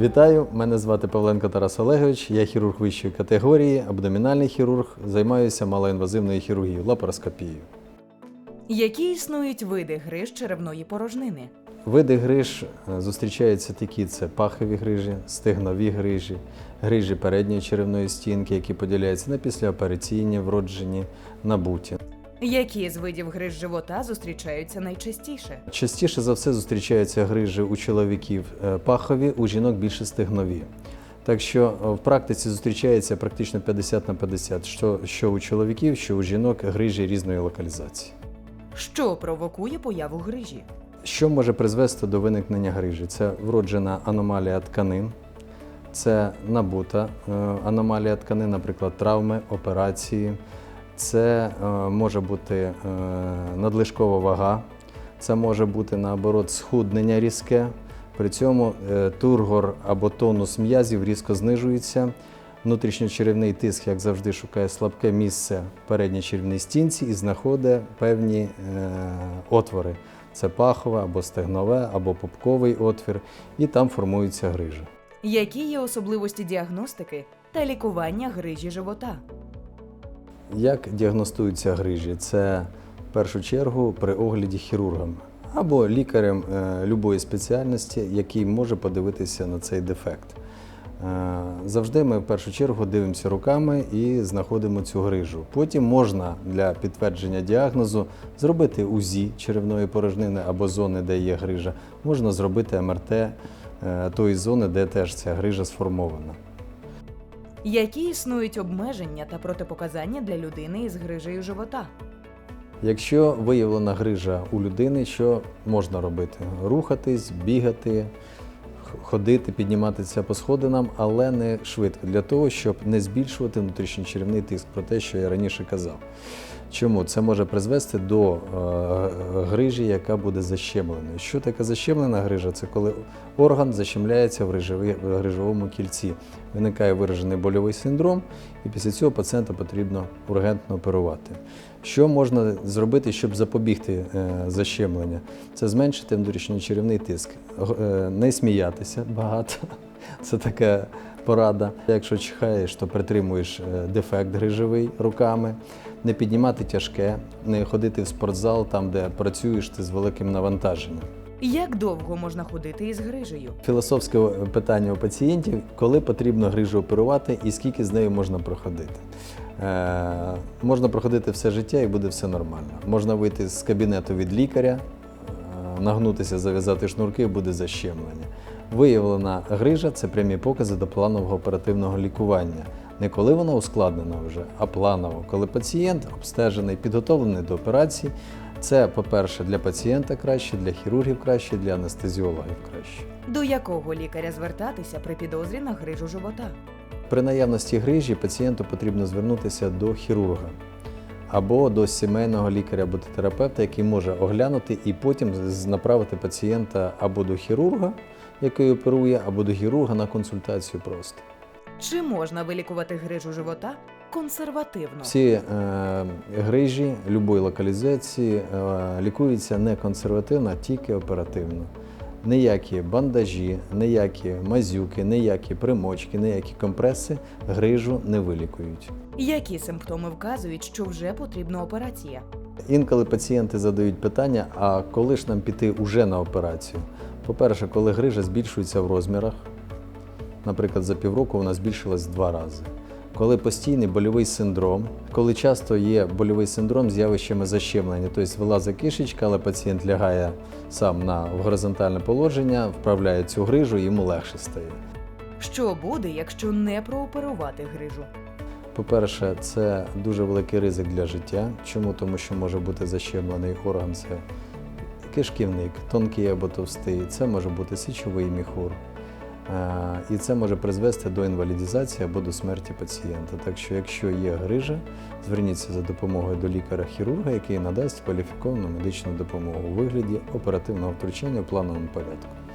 Вітаю, мене звати Павленко Тарас Олегович. Я хірург вищої категорії, абдомінальний хірург, займаюся малоінвазивною хірургією, лапароскопією. Які існують види гриж черевної порожнини? Види гриж е, зустрічаються такі: це пахові грижі, стегнові грижі, грижі передньої черевної стінки, які поділяються на післяопераційні, вроджені, набуті. Які з видів гриж живота зустрічаються найчастіше? Частіше за все зустрічаються грижі у чоловіків е, пахові, у жінок більше стегнові. Так що е, в практиці зустрічається практично 50 на 50, що, що у чоловіків, що у жінок грижі різної локалізації. Що провокує появу грижі? Що може призвести до виникнення грижі? Це вроджена аномалія тканин, це набута е, аномалія тканин, наприклад, травми, операції, це е, може бути е, надлишкова вага, це може бути наоборот схуднення різке. При цьому е, тургор або тонус м'язів різко знижується. Внутрішньочеревний тиск, як завжди, шукає слабке місце в передній черевній стінці і знаходить певні отвори. Це пахове або стегнове, або попковий отвір, і там формується грижа. Які є особливості діагностики та лікування грижі живота? Як діагностуються грижі? Це в першу чергу при огляді хірургом або лікарем е, любої спеціальності, який може подивитися на цей дефект. Е, Завжди ми в першу чергу дивимося руками і знаходимо цю грижу. Потім можна для підтвердження діагнозу зробити УЗІ черевної порожнини або зони, де є грижа. Можна зробити МРТ е, тої зони, де теж ця грижа сформована. Які існують обмеження та протипоказання для людини із грижею живота? Якщо виявлена грижа у людини, що можна робити? Рухатись, бігати, ходити, підніматися по сходинам, але не швидко, для того, щоб не збільшувати внутрішньочеревний тиск, про те, що я раніше казав. Чому? Це може призвести до е, грижі, яка буде защемленою. Що таке защемлена грижа? Це коли орган защемляється в, грижові- в грижовому кільці. Виникає виражений больовий синдром, і після цього пацієнта потрібно ургентно оперувати. Що можна зробити, щоб запобігти е, защемленню? Це зменшити внутрішньочеревний тиск, е, не сміятися багато. Це така порада. Якщо чихаєш, то притримуєш е, дефект грижовий руками, не піднімати тяжке, не ходити в спортзал там, де працюєш ти з великим навантаженням. Як довго можна ходити із грижею? Філософське питання у пацієнтів, коли потрібно грижу оперувати і скільки з нею можна проходити. Е, можна проходити все життя і буде все нормально. Можна вийти з кабінету від лікаря, е, нагнутися, зав'язати шнурки, буде защемлення. Виявлена грижа це прямі покази до планового оперативного лікування. Не коли вона ускладнена вже, а планово, коли пацієнт обстежений, підготовлений до операції. Це, по-перше, для пацієнта краще, для хірургів краще, для анестезіологів краще. До якого лікаря звертатися при підозрі на грижу живота? При наявності грижі пацієнту потрібно звернутися до хірурга або до сімейного лікаря або терапевта, який може оглянути і потім направити пацієнта або до хірурга, який оперує, або до хірурга на консультацію просто. Чи можна вилікувати грижу живота консервативно? Всі е, грижі любої локалізації е, лікуються не консервативно, а тільки оперативно. Ніякі бандажі, ніякі мазюки, ніякі примочки, ніякі компреси грижу не вилікують. Які симптоми вказують, що вже потрібна операція? Інколи пацієнти задають питання: а коли ж нам піти уже на операцію? По-перше, коли грижа збільшується в розмірах, наприклад, за півроку вона збільшилась в два рази. Коли постійний больовий синдром, коли часто є больовий синдром з явищами защемлення, тобто вилазить кишечка, але пацієнт лягає сам на в горизонтальне положення, вправляє цю грижу, йому легше стає. Що буде, якщо не прооперувати грижу? По-перше, це дуже великий ризик для життя. Чому? Тому що може бути защемлений орган, це кишківник, тонкий або товстий, це може бути січовий міхур. Е, І це може призвести до інвалідізації або до смерті пацієнта. Так що, якщо є грижа, зверніться за допомогою до лікаря-хірурга, який надасть кваліфіковану медичну допомогу у вигляді оперативного втручання в плановому порядку.